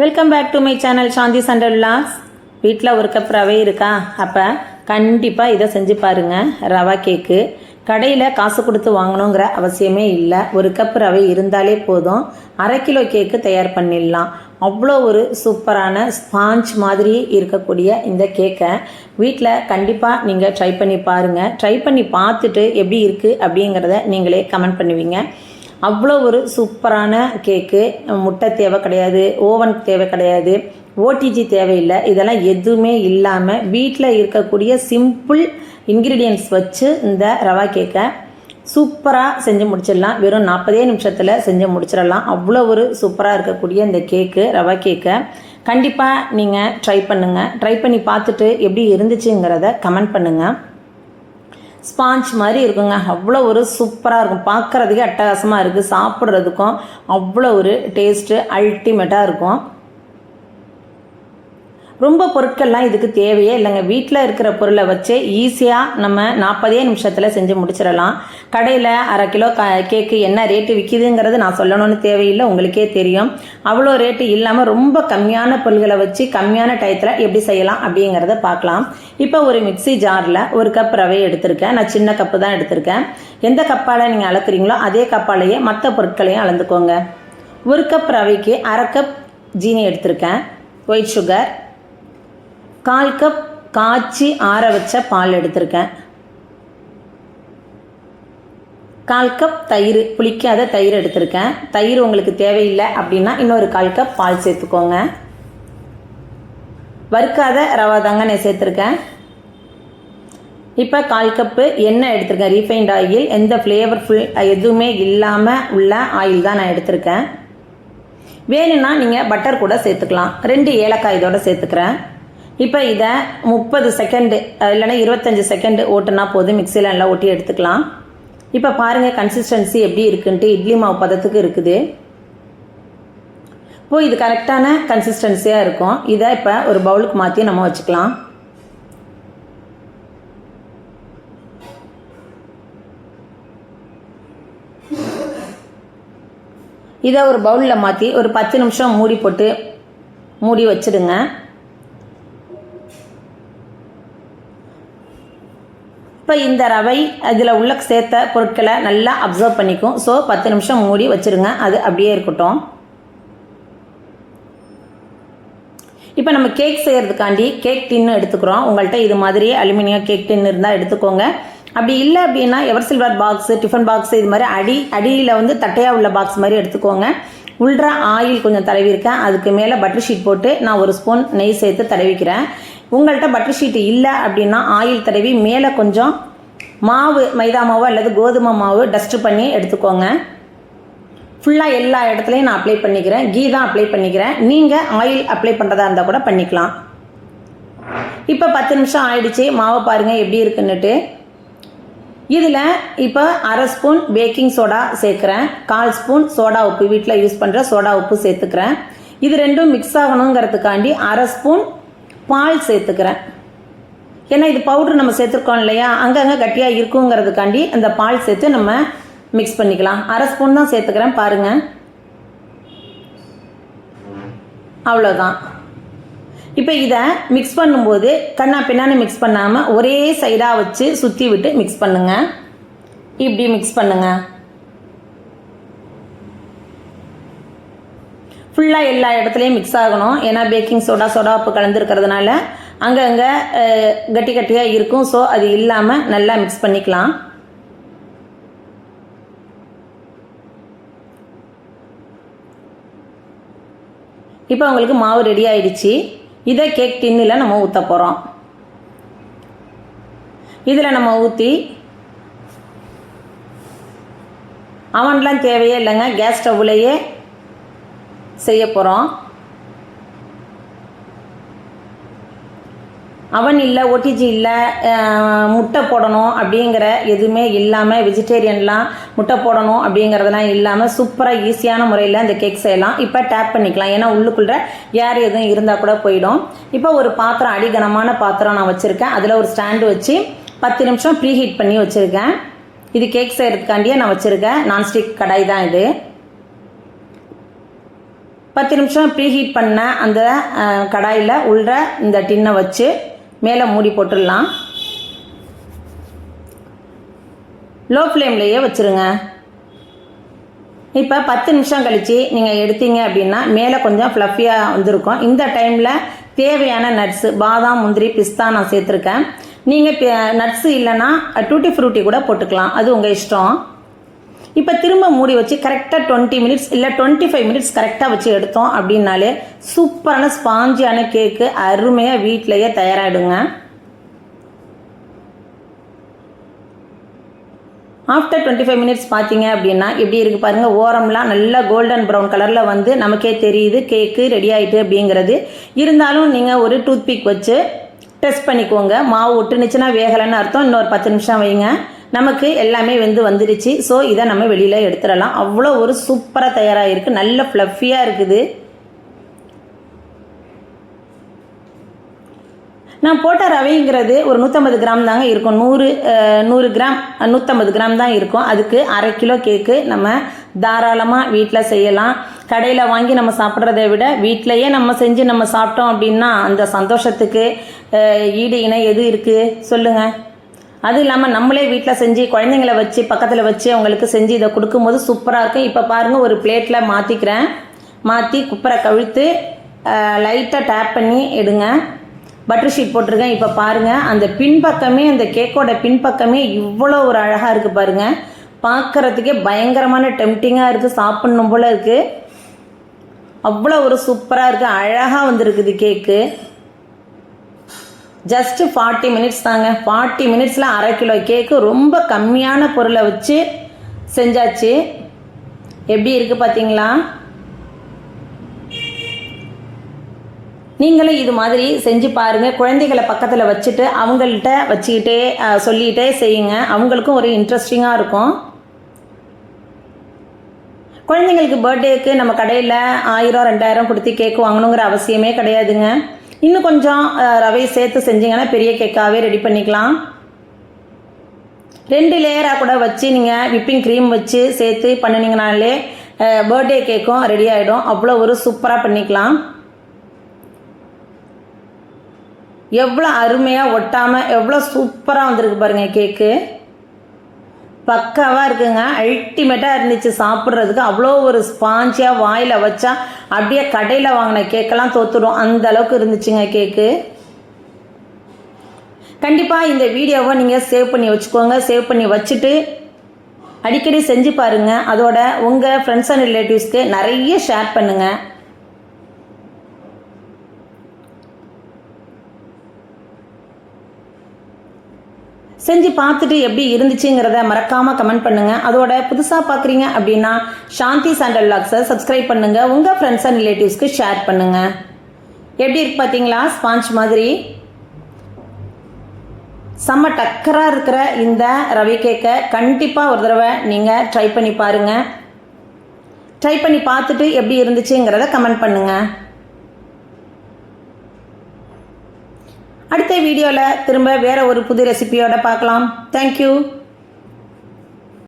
Welcome back to my channel Shanthi சண்டல் Vilas வீட்டில் ஒரு cup ரவை இருக்கா? அப்போ கண்டிப்பாக இதை செஞ்சு பாருங்கள் ரவா கேக்கு கடையில் காசு கொடுத்து வாங்கணுங்கிற அவசியமே இல்லை. ஒரு கப் ரவை இருந்தாலே போதும். அரை கிலோ கேக்கு தயார் பண்ணிடலாம். அவ்வளோ ஒரு சூப்பரான ஸ்பாஞ்ச் மாதிரி இருக்கக்கூடிய இந்த கேக்கை வீட்டில் கண்டிப்பாக நீங்கள் ட்ரை பண்ணி பாருங்கள் ட்ரை பண்ணி பார்த்துட்டு எப்படி இருக்குது அப்படிங்கிறத நீங்களே கமெண்ட் பண்ணுவீங்க. அவ்வளோ ஒரு சூப்பரான கேக்கு. முட்டை தேவை கிடையாது ஓவன் தேவை கிடையாது ஓடிஜி தேவையில்லை. இதெல்லாம் எதுவுமே இல்லாமல் வீட்டில் இருக்கக்கூடிய சிம்பிள் இன்க்ரீடியன்ட்ஸ் வச்சு இந்த ரவா கேக்கை சூப்பராக செஞ்சு முடிச்சிடலாம். வெறும் நாற்பதே நிமிஷத்தில் செஞ்சு முடிச்சிடலாம். அவ்வளோ ஒரு சூப்பராக இருக்கக்கூடிய இந்த கேக்கு ரவா கேக்கை. கண்டிப்பாக நீங்கள் ட்ரை பண்ணுங்கள் ட்ரை பண்ணி பார்த்துட்டு எப்படி இருந்துச்சுங்கிறத கமெண்ட் பண்ணுங்கள் ஸ்பாஞ்ச் மாதிரி இருக்குங்க. அவ்வளோ ஒரு சூப்பராக இருக்கும். பார்க்குறதுக்கே அட்டகாசமாக இருக்குது சாப்பிட்றதுக்கும் அவ்வளோ ஒரு டேஸ்ட்டு அல்டிமேட்டாக இருக்கும். ரொம்ப பொருட்கள்லாம் இதுக்கு தேவையே இல்லைங்க. வீட்டில் இருக்கிற பொருளை வச்சு ஈஸியாக நம்ம நாற்பதே நிமிஷத்தில் செஞ்சு முடிச்சிடலாம். கடையில் அரை கிலோ க கேக்கு என்ன ரேட்டு விற்கிதுங்கிறது நான் சொல்லணும்னு தேவையில்லை. உங்களுக்கே தெரியும். அவ்வளோ ரேட்டு இல்லாமல் ரொம்ப கம்மியான பொருள்களை வச்சு கம்மியான டயத்தில் எப்படி செய்யலாம் அப்படிங்கிறத பார்க்கலாம். இப்போ ஒரு மிக்ஸி ஜாரில் ஒரு கப் ரவை எடுத்திருக்கேன். நான் சின்ன கப்பு தான் எடுத்திருக்கேன். எந்த கப்பால் நீங்கள் அளக்குறீங்களோ அதே கப்பாலேயே மற்ற பொருட்களையும் அளந்துக்கோங்க. ஒரு கப் ரவைக்கு அரை கப் ஜீனி எடுத்திருக்கேன். ஒயிட் சுகர் கால் கப் காய்ச்சி ஆற வச்ச பால் எடுத்திருக்கேன். கால் கப் தயிர் புளிக்காத தயிர் எடுத்திருக்கேன். தயிர் உங்களுக்கு தேவையில்லை அப்படின்னா இன்னொரு கால் கப் பால் சேர்த்துக்கோங்க. வறுக்காத ரவா தாங்க நான் சேர்த்துருக்கேன். இப்போ கால் கப்பு எண்ணெய் எடுத்திருக்கேன். ரீஃபைண்ட் ஆயில் எந்த ஃப்ளேவர்ஃபுல் எதுவுமே இல்லாமல் உள்ள ஆயில் தான் நான் எடுத்திருக்கேன். வேணும்னா நீங்கள் பட்டர் கூட சேர்த்துக்கலாம். ரெண்டு ஏலக்காய் இதோட சேர்த்துக்கிறேன். இப்போ இதை முப்பது செகண்டு இல்லைன்னா இருபத்தஞ்சி செகண்டு ஓட்டுனா போதும். மிக்சியில் நல்லா ஒட்டி எடுத்துக்கலாம். இப்போ பாருங்கள் கன்சிஸ்டன்சி எப்படி இருக்குன்ட்டு. இட்லி மாவு பதத்துக்கு இருக்குது. இப்போது இது கரெக்டான கன்சிஸ்டன்சியாக இருக்கும். இதை இப்போ ஒரு பவுலுக்கு மாற்றி நம்ம வச்சுக்கலாம். இதை ஒரு பவுலில் மாற்றி ஒரு பத்து நிமிஷம் மூடி போட்டு மூடி வச்சிடுங்க. இந்த ரவை அதில் உள்ள சேர்த்த பொருட்களை நல்லா அப்சர்வ் பண்ணிக்கும். ஸோ பத்து நிமிஷம் மூடி வச்சுருங்க. அது அப்படியே இருக்கட்டும். இப்போ நம்ம கேக் செய்கிறதுக்காண்டி கேக் டின்னு எடுத்துக்கிறோம். உங்கள்கிட்ட இது மாதிரி அலுமினியம் கேக் டின் இருந்தால் எடுத்துக்கோங்க. அப்படி இல்லை அப்படின்னா ever silver box tiffin box இது மாதிரி அடி அடியில் வந்து தட்டையாக உள்ள பாக்ஸ் மாதிரி எடுத்துக்கோங்க. உள்ற ஆயில் கொஞ்சம் தடவிருக்கேன் அதுக்கு மேலே பட்டர் ஷீட் போட்டு நான் ஒரு ஸ்பூன் நெய் சேர்த்து தடவிக்கிறேன். உங்கள்கிட்ட பட்டர் ஷீட் இல்லை அப்படின்னா ஆயில் தடவி மேலே கொஞ்சம் மாவு மைதா மாவு அல்லது கோதுமை மாவு டஸ்ட்டு பண்ணி எடுத்துக்கோங்க. ஃபுல்லாக எல்லா இடத்துலையும் நான் அப்ளை பண்ணிக்கிறேன். கீ தான் அப்ளை பண்ணிக்கிறேன். நீங்கள் ஆயில் அப்ளை பண்ணுறதா இருந்தால் கூட பண்ணிக்கலாம். இப்போ பத்து நிமிஷம் ஆயிடுச்சு. மாவை பாருங்கள் எப்படி இருக்குன்னுட்டு. இதில் இப்போ அரை ஸ்பூன் பேக்கிங் சோடா சேர்க்குறேன். கால் ஸ்பூன் சோடா உப்பு. வீட்டில் யூஸ் பண்ணுற சோடா உப்பு சேர்த்துக்கிறேன். இது ரெண்டும் மிக்ஸ் ஆகணுங்கிறதுக்காண்டி அரை ஸ்பூன் பால் சேர்த்துக்கிறேன். ஏன்னா இது பவுட்ரு நம்ம சேர்த்துருக்கோம் இல்லையா? அங்கங்கே கட்டியாக இருக்குங்கிறதுக்காண்டி அந்த பால் சேர்த்து நம்ம மிக்ஸ் பண்ணிக்கலாம். அரை ஸ்பூன் தான் சேர்த்துக்கிறேன் பாருங்கள் அவ்வளோதான் இப்போ இதை மிக்ஸ் பண்ணும்போது கண்ணா பின்னான்னு மிக்ஸ் பண்ணாமல் ஒரே சைடாக வச்சு சுற்றி விட்டு மிக்ஸ் பண்ணுங்கள் இப்படி மிக்ஸ் பண்ணுங்கள் ஃபுல்லாக எல்லா இடத்துலையும் மிக்ஸ் ஆகணும். ஏன்னா பேக்கிங் சோடா சோடா உப்பு கலந்துருக்கிறதுனால அங்கங்கே கட்டி கட்டியாக இருக்கும். ஸோ அது இல்லாமல் நல்லா மிக்ஸ் பண்ணிக்கலாம். இப்போ உங்களுக்கு மாவு ரெடி ஆயிடுச்சு. இதை கேக் டின்னில் நம்ம ஊற்ற போகிறோம் இதில் நம்ம ஊற்றி அவன்லாம் தேவையே இல்லைங்க. கேஸ் ஸ்டவ்லேயே செய்ய போகிறோம் அவன் இல்லை ஓடிஜி இல்லை முட்டை போடணும் அப்படிங்கிற எதுவுமே இல்லாமல் வெஜிடேரியன்லாம் முட்டை போடணும் அப்படிங்கிறதெல்லாம் இல்லாமல் சூப்பராக ஈஸியான முறையில் இந்த கேக் செய்யலாம். இப்போ டேப் பண்ணிக்கலாம். ஏன்னா உள்ளுக்குள்ளே ஏர் எதுவும் இருந்தால் கூட போயிடும். இப்போ ஒரு பாத்திரம் அடிகனமான பாத்திரம் நான் வச்சுருக்கேன். அதில் ஒரு ஸ்டாண்டு வச்சு பத்து நிமிஷம் ப்ரீ ஹீட் பண்ணி வச்சுருக்கேன். இது கேக் செய்கிறதுக்காண்டியே நான் வச்சுருக்கேன். நான்ஸ்டிக் கடாய் தான் இது. பத்து நிமிஷம் ப்ரீஹீட் பண்ண அந்த கடாயில் உள்ள இந்த டின்னை வச்சு மேலே மூடி போட்டுடலாம். லோ ஃப்ளேம்லேயே வச்சுருங்க. இப்போ பத்து நிமிஷம் கழித்து நீங்கள் எடுத்தீங்க அப்படின்னா மேலே கொஞ்சம் ஃப்ளஃபியாக வந்திருக்கும். இந்த டைமில் தேவையான நட்ஸு பாதாம் முந்திரி பிஸ்தா நான் சேர்த்துருக்கேன். நீங்கள் நட்ஸு இல்லைன்னா டூட்டி ஃப்ரூட்டி கூட போட்டுக்கலாம். அது உங்கள் இஷ்டம். இப்போ திரும்ப மூடி வச்சு கரெக்டாக டுவெண்ட்டி மினிட்ஸ் இல்லை டுவெண்ட்டி ஃபைவ் மினிட்ஸ் கரெக்டாக வச்சு எடுத்தோம் அப்படின்னாலே சூப்பரான ஸ்பாஞ்சியான கேக்கு அருமையாக வீட்டிலையே தயாராகிடுங்க ஆஃப்டர் டுவெண்ட்டி ஃபைவ் மினிட்ஸ் பார்த்தீங்க அப்படின்னா எப்படி இருக்குது பாருங்கள் ஓரம்லாம் நல்லா கோல்டன் ப்ரௌன் கலரில் வந்து நமக்கே தெரியுது கேக்கு ரெடி ஆகிட்டு அப்படிங்கிறது. இருந்தாலும் நீங்கள் ஒரு டூத் பிக் வச்சு டெஸ்ட் பண்ணிக்கோங்க. மாவு ஒட்டுனுச்சுன்னா வேகலைன்னு அர்த்தம். இன்னொரு பத்து நிமிஷம் வைங்க. நமக்கு எல்லாமே வந்து வந்துருச்சு. ஸோ இதை நம்ம வெளியில் எடுத்துடலாம். அவ்வளோ ஒரு சூப்பராக தயாராக இருக்குது நல்ல ஃப்ளஃபியாக இருக்குது. நான் போட்ட ரவைங்கிறது ஒரு நூற்றம்பது கிராம் தாங்க இருக்கும். நூறு நூறு கிராம் நூற்றம்பது கிராம் தான் இருக்கும். அதுக்கு அரை கிலோ கேக்கு நம்ம தாராளமாக வீட்டில் செய்யலாம். கடையில் வாங்கி நம்ம சாப்பிட்றத விட வீட்டிலையே நம்ம செஞ்சு நம்ம சாப்பிட்டோம் அப்படின்னா அந்த சந்தோஷத்துக்கு ஈடு இணை எது இருக்குது சொல்லுங்கள் அது இல்லாமல் நம்மளே வீட்டில் செஞ்சு குழந்தைங்கள வச்சு பக்கத்தில் வச்சு அவங்களுக்கு செஞ்சு இதை கொடுக்கும்போது சூப்பராக இருக்கும் இப்போ பாருங்கள் ஒரு பிளேட்டில் மாற்றிக்கிறேன் மாற்றி குப்பரை கவிழ்த்து லைட்டாக டேப் பண்ணி எடுங்க. பட்டர் ஷீட் போட்டிருக்கேன். இப்போ பாருங்கள் அந்த பின்பக்கமே அந்த கேக்கோட பின்பக்கமே இவ்வளோ ஒரு அழகாக இருக்குது பாருங்கள் பார்க்குறதுக்கே பயங்கரமான டெம்டிங்காக இருக்குது சாப்பிட்ணும் போல் இருக்குது அவ்வளோ ஒரு சூப்பராக இருக்குது அழகாக வந்திருக்குது கேக்கு ஜஸ்ட்டு ஃபார்ட்டி மினிட்ஸ் தாங்க. ஃபார்ட்டி மினிட்ஸில் அரை கிலோ கேக்கு ரொம்ப கம்மியான பொருளை வச்சு செஞ்சாச்சு. எப்படி இருக்குது பார்த்தீங்களா நீங்களும் இது மாதிரி செஞ்சு பாருங்கள் குழந்தைகளை பக்கத்தில் வச்சுட்டு அவங்கள்ட்ட வச்சுக்கிட்டே சொல்லிகிட்டே செய்யுங்க. அவங்களுக்கும் ஒரு இன்ட்ரெஸ்டிங்காக இருக்கும். குழந்தைங்களுக்கு பர்த்டேக்கு நம்ம கடையில் ஆயிரம் ரெண்டாயிரம் கொடுத்து கேக் வாங்கணுங்கிற அவசியமே கிடையாதுங்க. இன்னும் கொஞ்சம் ரவை சேர்த்து செஞ்சீங்கன்னா பெரிய கேக்காகவே ரெடி பண்ணிக்கலாம். ரெண்டு லேயராக கூட வச்சு நீங்கள் விப்பிங் க்ரீம் வச்சு சேர்த்து பண்ணினீங்கனாலே பர்த்டே கேக்கும் ரெடி ஆகிடும் அவ்வளோ ஒரு சூப்பராக பண்ணிக்கலாம். எவ்வளோ அருமையாக ஒட்டாமல் எவ்வளோ சூப்பராக வந்திருக்கு பாருங்கள் கேக்கு பக்காவாக இருக்குங்க. அல்டிமேட்டாக இருந்துச்சு சாப்பிட்றதுக்கு. அவ்வளோ ஒரு ஸ்பாஞ்சியாக வாயில் வச்சா அப்படியே கடையில் வாங்கின கேக்கெல்லாம் தோத்துடும். அந்த அளவுக்கு இருந்துச்சுங்க கேக்கு கண்டிப்பாக இந்த வீடியோவை நீங்கள் சேவ் பண்ணி வச்சுக்கோங்க. சேவ் பண்ணி வச்சுட்டு அடிக்கடி செஞ்சு பாருங்கள் அதோட உங்கள் ஃப்ரெண்ட்ஸ் அண்ட் ரிலேட்டிவ்ஸ்க்கு நிறைய ஷேர் பண்ணுங்கள் செஞ்சு பார்த்துட்டு எப்படி இருந்துச்சுங்கிறத மறக்காமல் கமெண்ட் பண்ணுங்கள் அதோட புதுசாக பார்க்குறீங்க அப்படின்னா சாந்தி சாண்டல் லாக்ஸை சப்ஸ்கிரைப் பண்ணுங்கள் உங்கள் ஃப்ரெண்ட்ஸ் அண்ட் ரிலேட்டிவ்ஸ்க்கு ஷேர் பண்ணுங்கள் எப்படி இருக்கு பார்த்தீங்களா? ஸ்பாஞ்ச் மாதிரி. செம்ம டக்கராக இருக்கிற இந்த ரவி கேக்கை கண்டிப்பாக ஒரு தடவை நீங்கள் ட்ரை பண்ணி பாருங்கள் ட்ரை பண்ணி பார்த்துட்டு எப்படி இருந்துச்சுங்கிறத கமெண்ட் பண்ணுங்கள் அடுத்த வீடியோவில் திரும்ப வேறு ஒரு புது ரெசிபியோட பார்க்கலாம். தேங்க்யூ